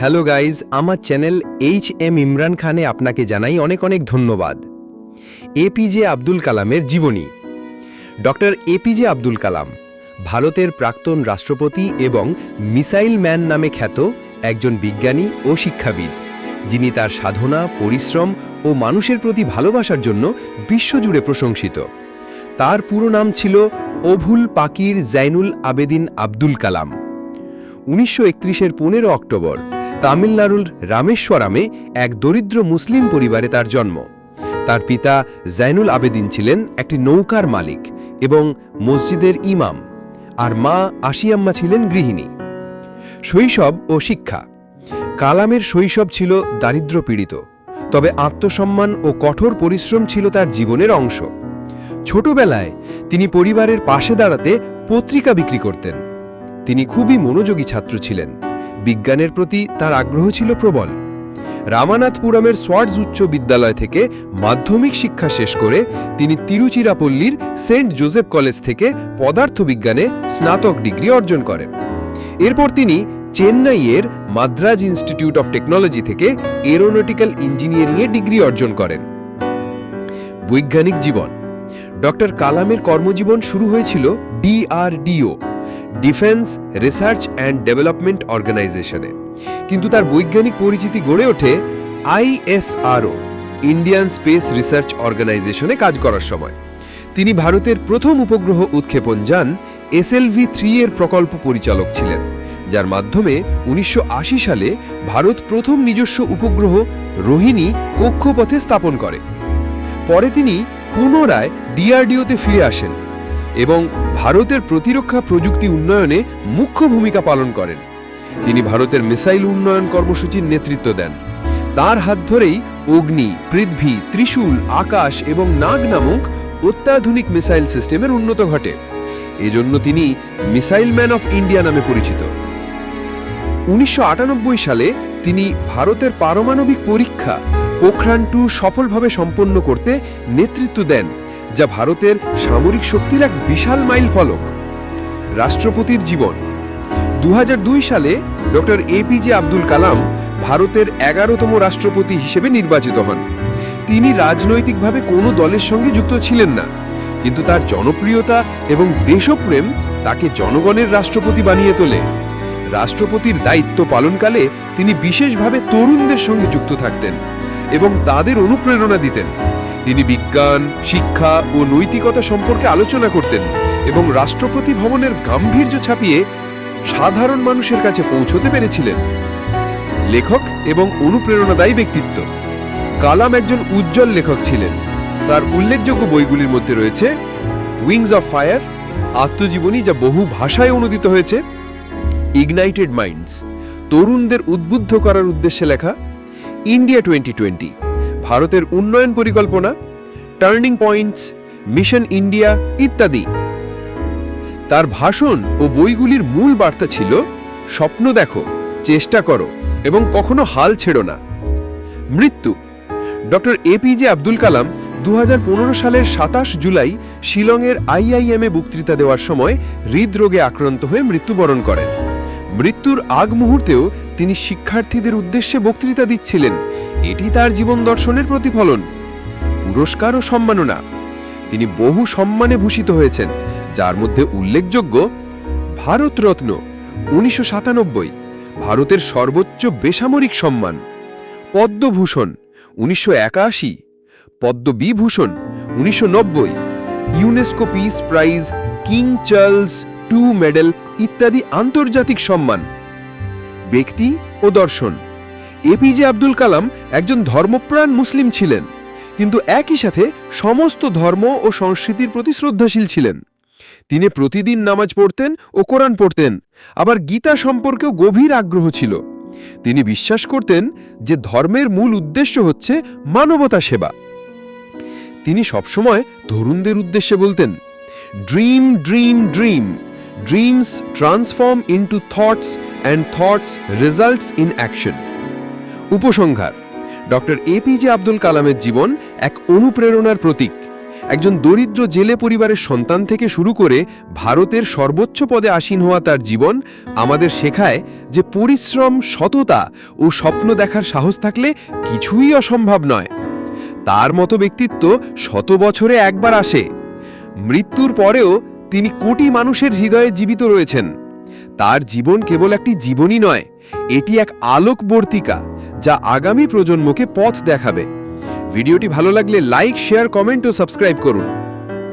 Hello guys, আমার channel H M Imran খানে আপনাকে জানাই অনেক অনেক ধন্যবাদ। এপিজে আব্দুল কালামের জীবনী। ডক্টর এপিজে আব্দুল কালাম, ভারতের প্রাক্তন রাষ্ট্রপতি এবং মিসাইল ম্যান নামে খ্যাত একজন বিজ্ঞানী ও শিক্ষাবিদ। যিনি তার সাধনা, পরিশ্রম ও মানুষের প্রতি ভালোবাসার জন্য বিশ্বজুড়ে প্রশংসিত। তার পুরো নাম ছিল অভুল পাকির জাইনুল আবেদিন আব্দুল কালাম। উনিশশো একত্রিশের পনেরো অক্টোবর তামিলনাড়ুর রামেশ্বরামে এক দরিদ্র মুসলিম পরিবারে তার জন্ম। তার পিতা জাইনুল আবেদিন ছিলেন একটি নৌকার মালিক এবং মসজিদের ইমাম আর মা আশিয়াম্মা ছিলেন গৃহিণী। শৈশব ও শিক্ষা। কালামের শৈশব ছিল দারিদ্র পীড়িত তবে আত্মসম্মান ও কঠোর পরিশ্রম ছিল তার জীবনের অংশ। ছোটবেলায় তিনি পরিবারের পাশে দাঁড়াতে পত্রিকা বিক্রি করতেন। তিনি খুবই মনোযোগী ছাত্র ছিলেন। বিজ্ঞানের প্রতি তার আগ্রহ ছিল প্রবল। রামানাথপুরমের সোয়ার্ডস উচ্চ বিদ্যালয় থেকে মাধ্যমিক শিক্ষা শেষ করে তিনি তিরুচিরাপল্লীর সেন্ট জোসেফ কলেজ থেকে পদার্থবিজ্ঞানে স্নাতক ডিগ্রি অর্জন করেন। এরপর তিনি চেন্নাইয়ের মাদ্রাজ ইনস্টিটিউট অফ টেকনোলজি থেকে এরোনটিক্যাল ইঞ্জিনিয়ারিংয়ে ডিগ্রি অর্জন করেন। বৈজ্ঞানিক জীবন। ডক্টর কালামের কর্মজীবন শুরু হয়েছিল DRDO. Defence, research and development অর্গানাইজেশনে। কিন্তু তার বৈজ্ঞানিক পরিচিতি গড়ে ওঠে আইএসআরও, ইন্ডিয়ান স্পেস রিসার্চ অর্গানাইজেশনে কাজ করার সময়। তিনি ভারতের প্রথম উপগ্রহ উৎক্ষেপণ যান এসএলভি থ্রি এর প্রকল্প পরিচালক ছিলেন, যার মাধ্যমে উনিশশো আশি সালে ভারত প্রথম নিজস্ব উপগ্রহ রোহিণী কক্ষপথে স্থাপন করে। পরে তিনি পুনরায় ডিআরডিওতে ফিরে আসেন এবং ভারতের প্রতিরক্ষা প্রযুক্তি উন্নয়নে মুখ্য ভূমিকা পালন করেন। তিনি ভারতের মিসাইল উন্নয়ন কর্মসূচির নেতৃত্ব দেন। তার হাত ধরেই অগ্নি, পৃথ্বী, ত্রিশূল, আকাশ এবং নাগ নামক অত্যাধুনিক মিসাইল সিস্টেমের উন্নত ঘটে। এজন্য তিনি মিসাইল ম্যান অফ ইন্ডিয়া নামে পরিচিত। উনিশশো আটানব্বই সালে তিনি ভারতের পারমাণবিক পরীক্ষা পোখরান টু সফলভাবে সম্পন্ন করতে নেতৃত্ব দেন। যা ভারতের সামরিক শক্তির এক বিশাল মাইল ফলক। রাষ্ট্রপতির জীবন। দু হাজার দুই সালে ডক্টর এপিজে আব্দুল কালাম ভারতের এগারোতম রাষ্ট্রপতি হিসেবে নির্বাচিত হন। তিনি রাজনৈতিকভাবে কোনো দলের সঙ্গে যুক্ত ছিলেন না, কিন্তু তার জনপ্রিয়তা এবং দেশপ্রেম তাকে জনগণের রাষ্ট্রপতি বানিয়ে তোলে। রাষ্ট্রপতির দায়িত্ব পালনকালে তিনি বিশেষভাবে তরুণদের সঙ্গে যুক্ত থাকতেন এবং তাদের অনুপ্রেরণা দিতেন। তিনি বিজ্ঞান, শিক্ষা ও নৈতিকতা সম্পর্কে আলোচনা করতেন এবং রাষ্ট্রপতি ভবনের গাম্ভীর্য ছাপিয়ে সাধারণ মানুষের কাছে পৌঁছতে পেরেছিলেন। লেখক এবং অনুপ্রেরণাদায়ী ব্যক্তিত্ব। কালাম একজন উজ্জ্বল লেখক ছিলেন। তার উল্লেখযোগ্য বইগুলির মধ্যে রয়েছে উইংস অফ ফায়ার আত্মজীবনী যা বহু ভাষায় অনুদিত হয়েছে ইগনাইটেড মাইন্ডস তরুণদের উদ্বুদ্ধ করার উদ্দেশ্যে লেখা ইন্ডিয়া টোয়েন্টি টোয়েন্টি ভারতের উন্নয়ন পরিকল্পনা টার্নিং পয়েন্টস মিশন ইন্ডিয়া ইত্যাদি। তার ভাষণ ও বইগুলির মূল বার্তা ছিল, স্বপ্ন দেখো, চেষ্টা করো এবং কখনো হাল ছেড়ো না। মৃত্যু। ডক্টর এপিজে আব্দুল কালাম দু হাজার পনেরো সালের সাতাশ জুলাই শিলংয়ের আইআইএমে বক্তৃতা দেওয়ার সময় হৃদরোগে আক্রান্ত হয়ে মৃত্যুবরণ করেন। মৃত্যুর আগ মুহূর্তেও তিনি শিক্ষার্থীদের উদ্দেশ্যে বক্তৃতা দিচ্ছিলেন। এটি তার জীবন দর্শনের প্রতিফলন, পুরস্কার ও সম্মাননা। তিনি বহু সম্মানে ভূষিত হয়েছেন, যার মধ্যে উল্লেখযোগ্য ভারতরত্ন উনিশশো সাতানব্বই, ভারতের সর্বোচ্চ বেসামরিক সম্মান, পদ্মভূষণ উনিশশো একাশি, পদ্মবিভূষণ উনিশশো নব্বই, UNESCO peace prize King Charles two medal ইত্যাদি আন্তর্জাতিক সম্মান। ব্যক্তি ও দর্শন। এপিজে আব্দুল কালাম একজন ধর্মপ্রাণ মুসলিম ছিলেন, কিন্তু একই সাথে সমস্ত ধর্ম ও সংস্কৃতির প্রতি শ্রদ্ধাশীল ছিলেন। তিনি প্রতিদিন নামাজ পড়তেন ও কোরআন পড়তেন, আবার গীতা সম্পর্কেও গভীর আগ্রহ ছিল। তিনি বিশ্বাস করতেন যে ধর্মের মূল উদ্দেশ্য হচ্ছে মানবতা সেবা। তিনি সবসময় তরুণদের উদ্দেশ্যে বলতেন dream dream dream dreams transform into thoughts and thoughts results in action উপসংহার, ডক্টর এপিজে আব্দুল কালামের জীবন এক অনুপ্রেরণার প্রতীক। একজন দরিদ্র জেলে পরিবারের সন্তান থেকে শুরু করে ভারতের সর্বোচ্চ পদে আসীন হওয়া তার জীবন আমাদের শেখায় যে পরিশ্রম, সততা ও স্বপ্ন দেখার সাহস থাকলে কিছুই অসম্ভব নয়। তার মতো ব্যক্তিত্ব শত বছরে একবার আসে। মৃত্যুর পরেও তিনি কোটি মানুষের হৃদয়ে জীবিত রয়েছেন। তার জীবন কেবল একটি জীবনই নয়, এটি এক আলোকবর্তিকা যা আগামী প্রজন্মকে পথ দেখাবে। ভিডিওটি ভালো লাগলে লাইক, শেয়ার, কমেন্ট ও সাবস্ক্রাইব করুন।